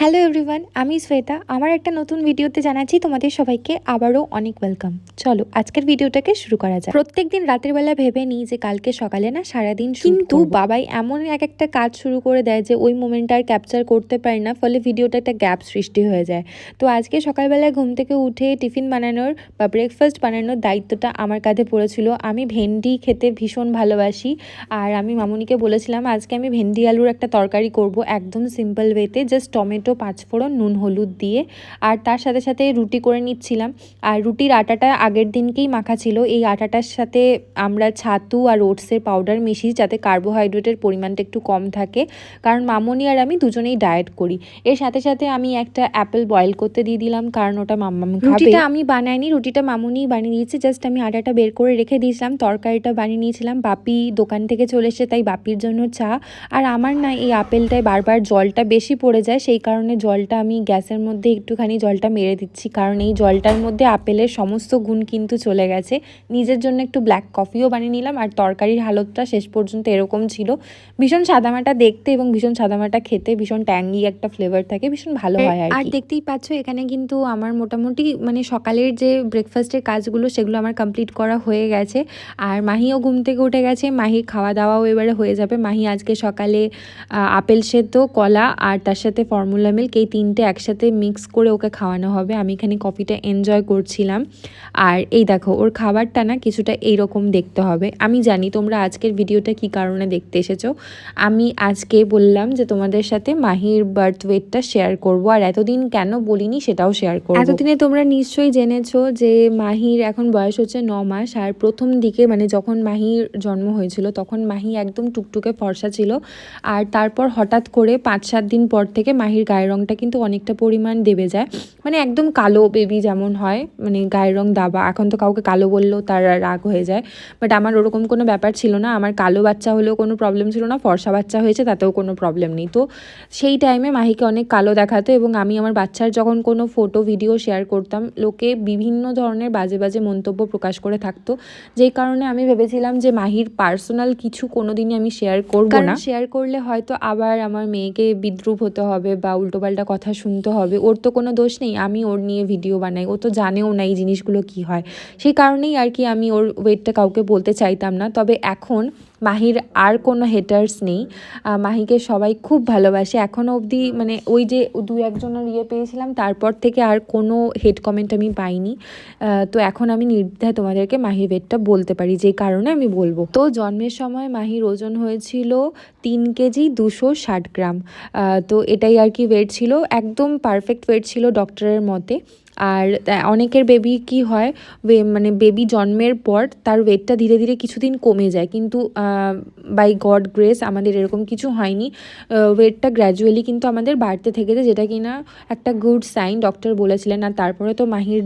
Hello everyone আমি শ্বেতা। আমার একটা নতুন ভিডিওতে জানাচ্ছি তোমাদের সবাইকে আবারও অনেক ওয়েলকাম চলো আজকের ভিডিওটাকে শুরু করা যায় প্রত্যেক দিন রাতের বেলা ভেবে নিই যে কালকে সকালে না সারাদিন কিন্তু বাবাই এমন এক একটা কাজ শুরু করে দেয় যে ওই মোমেন্টটা আর ক্যাপচার করতে পারি না ফলে ভিডিওটা একটা গ্যাপ সৃষ্টি হয়ে যায়। তো আজকে সকালবেলায় ঘুম থেকে উঠে টিফিন বানানোর বা ব্রেকফাস্ট বানানোর দায়িত্বটা আমার কাঁধে পড়েছিল। আমি ভেন্ডি খেতে ভীষণ ভালোবাসি। আর আমি মামুনিকে বলেছিলাম আজকে আমি ভেন্ডি আলুর একটা তরকারি করব একদম সিম্পল ওয়েতে জাস্ট টমেটো পাঁচফোড়ন, নুন, হলুদ দিয়ে। আর তার সাথে সাথে রুটি করে নিচ্ছিলাম। আর রুটির আটাটা আগের দিনকেই মাখা ছিল। এই আটাটার সাথে আমরা ছাতু আর ওটসের পাউডার মিশিয়ে যাতে কার্বোহাইড্রেটের পরিমাণটা একটু কম থাকে। কারণ মামনি আর আমি দুজনেই ডায়েট করি। এর সাথে সাথে আমি একটা অ্যাপেল বয়েল করতে দিয়ে দিলাম, কারণ ওটা মাম্মাম রুটিটা আমি বানাইনি, রুটিটা মামুনিই বানিয়ে দিয়েছি। জাস্ট আমি আটাটা বের করে রেখে দিয়েছিলাম, তরকারিটা বানিয়ে নিয়েছিলাম। বাপি দোকান থেকে চলে এসে তাই বাপির জন্য চা। আর আমার না এই আপেলটায় বারবার জলটা বেশি পড়ে যায়, সেই কারণে জলটা আমি গ্যাসের মধ্যে একটুখানি জলটা মেরে দিচ্ছি। কারণ এই জলটার মধ্যে আপেলের সমস্ত গুণ কিন্তু চলে গেছে। নিজের জন্য একটু ব্ল্যাক কফিও বানিয়ে নিলাম আর তরকারির হালতটা শেষ পর্যন্ত এরকম ছিল। ভীষণ সাদামাটা দেখতে এবং ভীষণ সাদামাটা খেতে ভীষণ ট্যাঙ্গি একটা ফ্লেভার থাকে ভীষণ ভালো হয় আর দেখতেই পাচ্ছ এখানে কিন্তু আমার মোটামুটি মানে সকালের যে ব্রেকফাস্টের কাজগুলো সেগুলো আমার কমপ্লিট করা হয়ে গেছে। আর মাহিও ঘুম থেকে উঠে গেছে মাহির খাওয়া দাওয়াও এবারে হয়ে যাবে। মাহি আজকে সকালে আপেল সেদ্ধ কলা আর তার সাথে ফর্মুলা মিল্ক এই তিনটে একসাথে মিক্স করে ওকে খাওয়ানো হবে। আমি এখানে কফিটা এনজয় করছিলাম। আর এই দেখো, ওর খাবারটা না কিছুটা এইরকম দেখতে হবে। আমি জানি তোমরা আজকের ভিডিওটা কি কারণে দেখতে এসেছ। আমি আজকে বললাম যে তোমাদের সাথে মাহির বার্থ ওয়েটটা শেয়ার করব। আর এতদিন কেন বলিনি সেটাও শেয়ার করব। এতদিনে তোমরা নিশ্চয়ই জেনেছো যে মাহির এখন বয়স হচ্ছে ন মাস। আর প্রথম দিকে মানে যখন মাহির জন্ম হয়েছিল, তখন মাহি একদম টুকটুকে ফর্সা ছিল। আর তারপর হঠাৎ করে পাঁচ সাত দিন পর থেকে মাহির গায়ের রংটা কিন্তু অনেকটা পরিমাণ দেবে যায়। মানে একদম কালো বেবি যেমন হয় মানে গায়ের রং দাবা। এখন তো কাউকে কালো বললেও তার রাগ হয়ে যায়। বাট আমার ওরকম কোনো ব্যাপার ছিল না। আমার কালো বাচ্চা হলেও কোনো প্রবলেম ছিল না। ফর্সা বাচ্চা হয়েছে তাতেও কোনো প্রবলেম নেই। তো সেই টাইমে মাহিকে অনেক কালো দেখাতো এবং আমি আমার বাচ্চার যখন কোনো ফটো ভিডিও শেয়ার করতাম লোকে বিভিন্ন ধরনের বাজে বাজে মন্তব্য প্রকাশ করে থাকতো। যেই কারণে আমি ভেবেছিলাম যে মাহির পার্সোনাল কিছু কোনোদিনই আমি শেয়ার করব না। শেয়ার করলে হয়তো আবার আমার মেয়েকে বিদ্রুপ হতে হবে বা উল্টোপাল্টা কথা শুনতে হবে। ওর তো কোনো দোষ নেই, আমি ওর নিয়ে ভিডিও বানাই। ও তো জানেও না এই জিনিসগুলো কি হয়। সেই কারণেই আর কি আমি ওর ওয়েটটা কাউকে বলতে চাইতাম না। তবে এখন মাহির আর কোনো হেটার্স নেই। মাহিকে সবাই খুব ভালোবাসে। এখনও অবধি মানে ওই যে দু একজনের ইয়ে পেয়েছিলাম, তারপর থেকে আর কোনো হেড কমেন্ট আমি পাইনি। তো এখন আমি নির্দ্বিধায় তোমাদেরকে মাহির ওয়েটটা বলতে পারি, যে কারণে আমি বলব। তো জন্মের সময় মাহির ওজন হয়েছিল তিন কেজি দুশো ষাট গ্রাম। তো এটাই আর কি ওয়েট ছিল। একদম পারফেক্ট ওয়েট ছিল ডক্টরের মতে। আর অনেকের বেবি কি হয় মানে বেবি জন্মের পর তার ওয়েটটা ধীরে ধীরে কিছুদিন কমে যায়। কিন্তু বাই গড গ্রেস আমাদের এরকম কিছু হয়নি। ওয়েটটা গ্র্যাজুয়ালি কিন্তু আমাদের বাড়তে থেকেছে। যেটা কিনা একটা গুড সাইন ডক্টর বলেছিলেন। আর তারপরে তো মাহির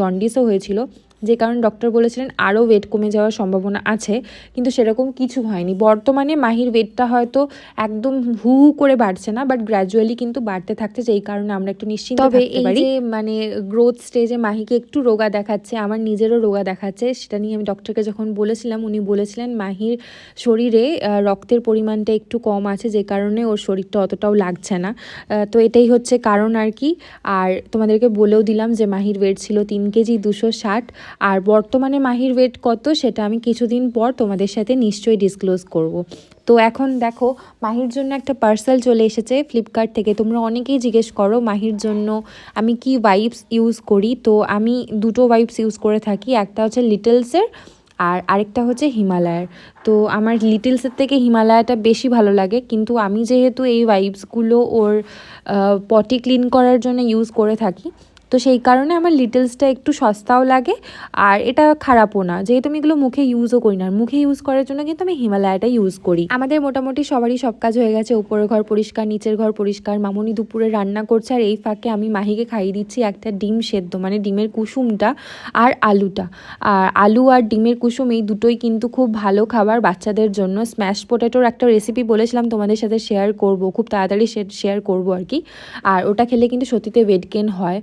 জন্ডিসও হয়েছিল। যে কারণে ডক্টর বলেছিলেন আরও ওয়েট কমে যাওয়ার সম্ভাবনা আছে কিন্তু সেরকম কিছু হয়নি। বর্তমানে মাহির ওয়েটটা হয়তো একদম হু হু করে বাড়ছে না বাট গ্র্যাজুয়ালি কিন্তু বাড়তে থাকছে যেই কারণে আমরা একটু নিশ্চিন্ত তবে এই যে মানে গ্রোথ স্টেজে মাহিকে একটু রোগা দেখাচ্ছে আমার নিজেরও রোগা দেখাচ্ছে সেটা নিয়ে আমি ডক্টরকে যখন বলেছিলাম উনি বলেছিলেন মাহির শরীরে রক্তের পরিমাণটা একটু কম আছে যে কারণে ওর শরীরটা অতটাও লাগছে না। তো এটাই হচ্ছে কারণ আর কি। আর তোমাদেরকে বলেও দিলাম যে মাহির ওয়েট ছিল তিন কেজি দুশো ষাট আর বর্তমানে মাহির ওয়েট কত সেটা আমি কিছুদিন পর তোমাদের সাথে নিশ্চয়ই ডিসক্লোজ করব। তো এখন দেখো, মাহির জন্য একটা পার্সেল চলে এসেছে ফ্লিপকার্ট থেকে। তোমরা অনেকেই জিজ্ঞেস করো, মাহির জন্য আমি কি ওয়াইপস ইউজ করি? তো আমি দুটো ওয়াইপস ইউজ করে থাকি। একটা হচ্ছে লিটলসের আর আরেকটা হচ্ছে হিমালয়ার তো আমার লিটলসের থেকে হিমালয়াটা বেশি ভালো লাগে। কিন্তু আমি যেহেতু এই ওয়াইপসগুলো ওর পটি ক্লিন করার জন্য ইউজ করে থাকি তো সেই কারণে আমার লিটলসটা একটু সস্তাও লাগে আর এটা খারাপও না। যেহেতু আমি এগুলো মুখে ইউজও করি না। মুখে ইউজ করার জন্য কিন্তু আমি হিমালয়াটা ইউজ করি। আমাদের মোটামুটি সবারই সব কাজ হয়ে গেছে। উপরের ঘর পরিষ্কার, নিচের ঘর পরিষ্কার। মামুনি দুপুরে রান্না করছে আর এই ফাঁকে আমি মাহিকে খাইয়ে দিচ্ছি একটা ডিম সেদ্ধ মানে ডিমের কুসুমটা আর আলুটা। আর আলু আর ডিমের কুসুম এই দুটোই কিন্তু খুব ভালো খাবার বাচ্চাদের জন্য। স্ম্যাশ পোটেটোর একটা রেসিপি বলেছিলাম তোমাদের সাথে শেয়ার করব। খুব তাড়াতাড়ি শেয়ার করব আর কি। আর ওটা খেলে কিন্তু সত্যিতে ওয়েট গেন হয়।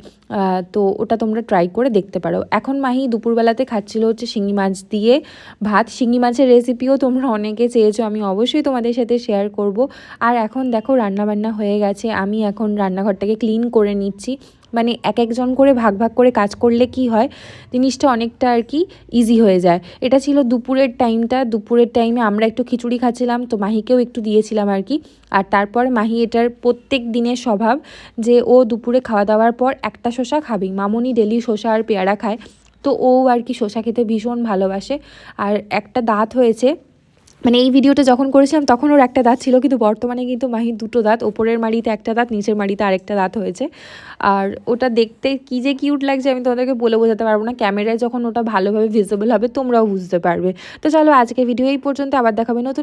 তো ওটা তোমরা ট্রাই করে দেখতে পারো। এখন মাহি দুপুরবেলাতে খাচ্ছিল হচ্ছে শিঙি মাছ দিয়ে ভাত। শিঙি মাছের রেসিপিও তোমরা অনেকে চেয়েছো, আমি অবশ্যই তোমাদের সাথে শেয়ার করব। আর এখন দেখো রান্নাবান্না হয়ে গেছে। আমি এখন রান্নাঘরটাকে ক্লিন করে নিচ্ছি। মানে এক একজন করে ভাগ ভাগ করে কাজ করলে কি হয়? জিনিসটা অনেকটা আর কি ইজি হয়ে যায়। এটা ছিল দুপুরের টাইমটা দুপুরের টাইমে আমরা একটু খিচুড়ি খাচ্ছিলাম, তো মাহিকেও একটু দিয়েছিলাম আর কি। আর তারপর মাহি এটার প্রত্যেক দিনের স্বভাব যে ও দুপুরে খাওয়া দাওয়ার পর একটা শসা খাবেই। মামনি ডেলি শসা আর পেয়ারা খায়। তো ও আর কি শসা খেতে ভীষণ ভালোবাসে। আর একটা দাঁত হয়েছে মানে এই ভিডিওটা যখন করেছিলাম, তখন ওর একটা দাঁত ছিল, কিন্তু বর্তমানে কিন্তু মাহির দুটো দাঁত, ওপরের মাড়িতে একটা দাঁত, নিচের মাড়িতে আরেকটা দাঁত হয়েছে। আর ওটা দেখতে কী যে কিউট লাগছে আমি তোমাদেরকে বলে বোঝাতে পারব না। ক্যামেরায় যখন ওটা ভালোভাবে ভিজিবল হবে, তোমরাও বুঝতে পারবে। তো চলো আজকে ভিডিও এই পর্যন্ত, আবার দেখাবে নতুন